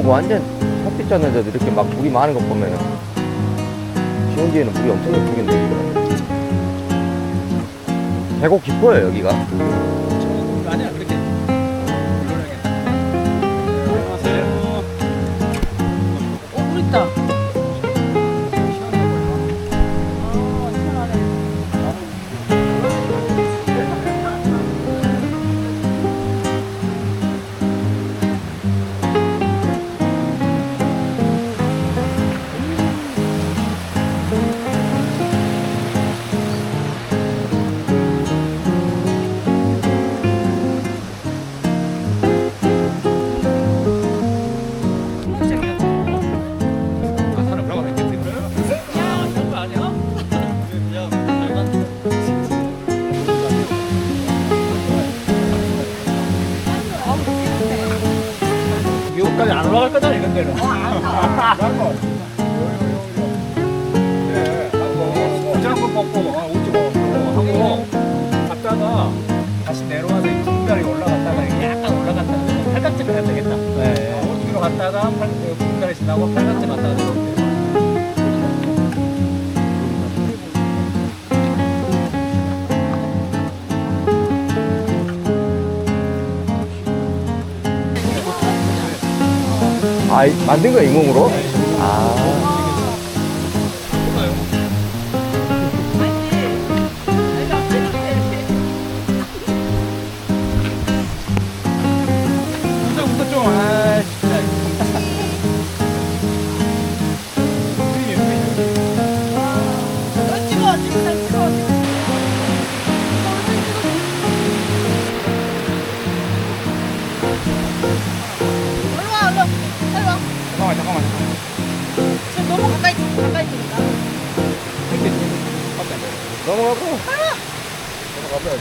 오고 완전 햇빛 쬐는 데도 이렇게 막 물이 많은 거 보면은 시온 뒤에는 물이 엄청 예쁘겠네 여기가. 계곡 깊어요 여기가 아 이- 만든 거야 잇몸으로? 아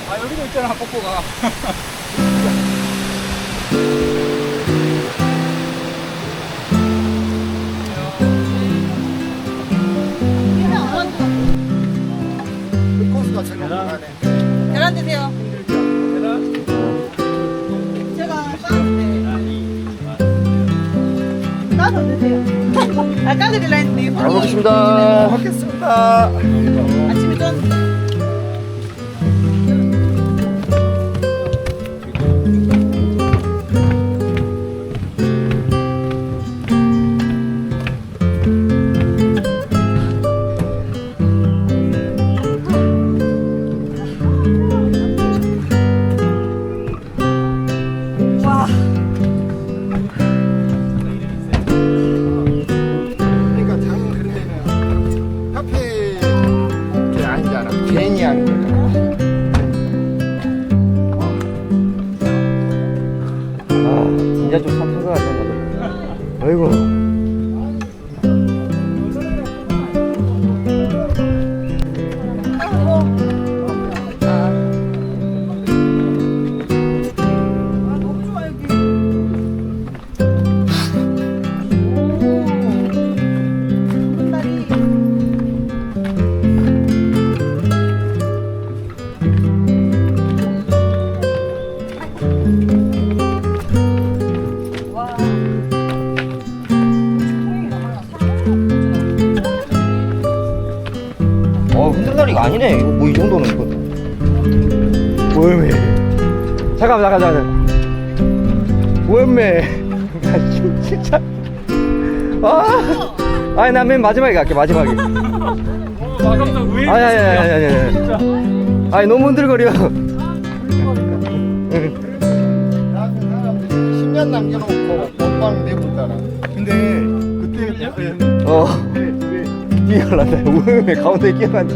아, 여기도 있잖아, 뽀뽀가. 코스 아니네. 이거 뭐 이 정도는 이거. 오염해. 잠깐만 잠깐 잠깐 오염해. 나 지금 진짜. 아! 아니 나맨 마지막에 갈게 마지막에. 어, 마감도 왜 아니 아니 아니 아니 아니. 진짜. 아니 너무 흔들거려. 나한테 사람들이 10년 남겨놓고 본방 내보잖아. 근데 그때 약간 어 뛰어올랐다. 오염해 가운데 끼어간지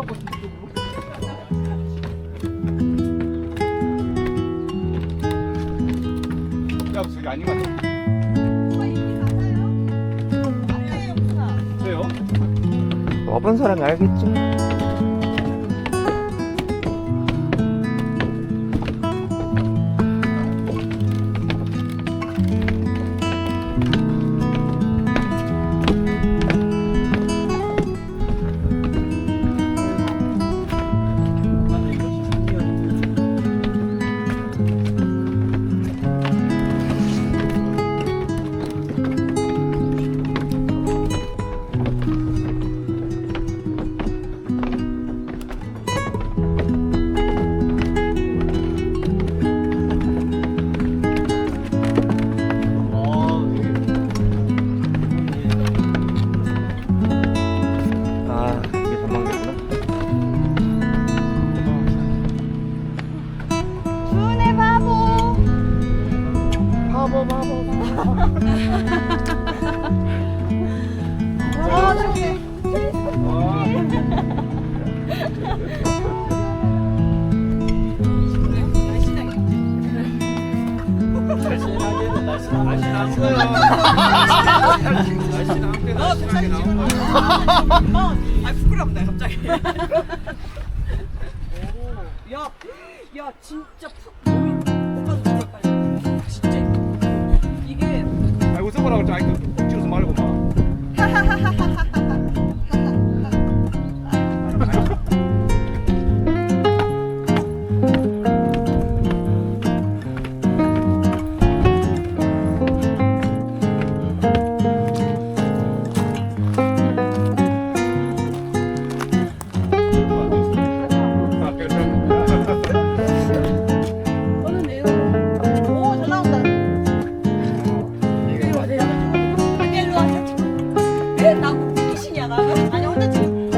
들어가고 야, 저기 아닌 것 같아. 와본 사람이 알겠지. 아 부끄럽네 갑자기. 야, 야 진짜 오빠도 정말 빨리. 진짜 이게 아 아니 그 억지로서 말고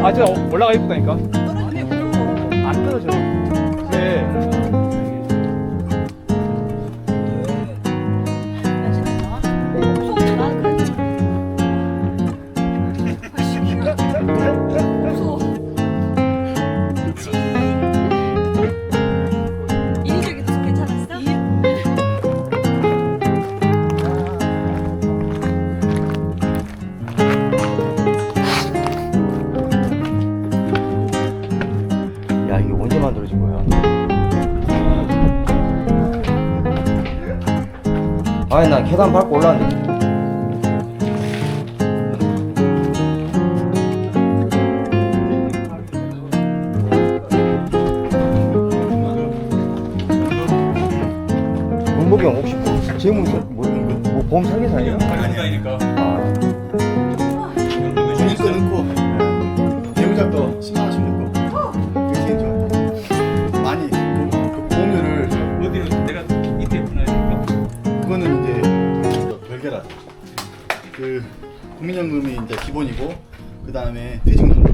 아 진짜 올라가 무서워. 안 떨어져 아니 난 계단 밟고 올라왔는데 문복이 형 혹시 뭐 재무서 뭐, 뭐 보험. 아, 주니까 국민연금이 이제 기본이고 그 다음에 퇴직연금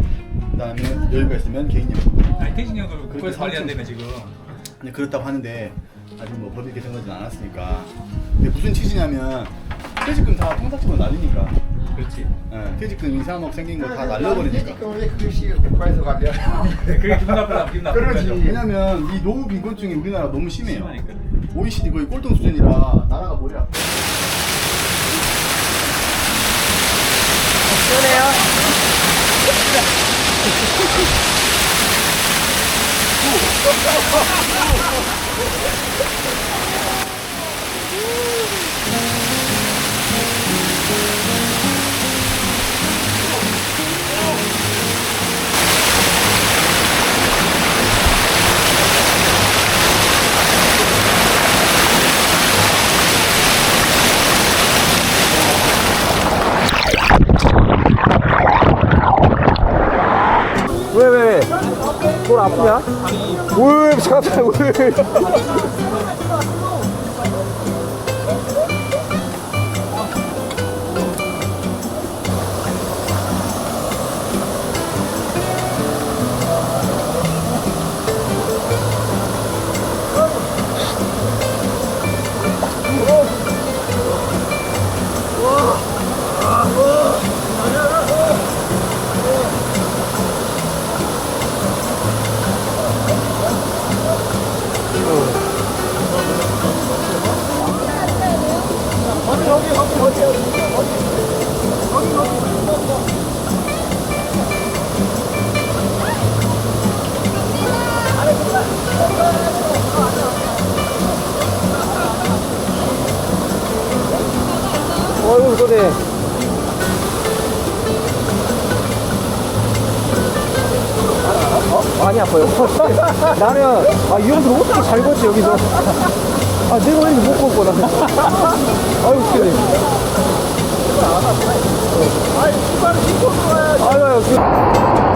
그 다음에 여유가 있으면 개인연금 아니 퇴직연금 그렇게 국가에서 관리 안 되면 지금. 근데 그렇다고 하는데 아직 뭐 법이 개정되진 않았으니까 근데 무슨 취지냐면 퇴직금 다 통상적으로 날리니까 그렇지. 예, 퇴직금 2, 3억 생긴 거 다 날려버리니까 왜 그것이 국가에서 관리야? 그게 기분 나쁘다. 기분 나쁘다. 그러지. 왜냐면 이 노후 빈곤증이 우리나라 너무 심해요 심하니까. OECD 거의 꼴등 수준이라 나라가 머리 아파 왜, 돌 아프냐? 왜, 잠깐만, 왜? 아유, 그래. 어, 많이 아파요. 나는, 아, 이 형들 어떻게 잘 걷지, 여기서. 아, 내가 왜 이렇게 못 걷고, 나는. 아유, 웃기네. 아유, 아유, 그.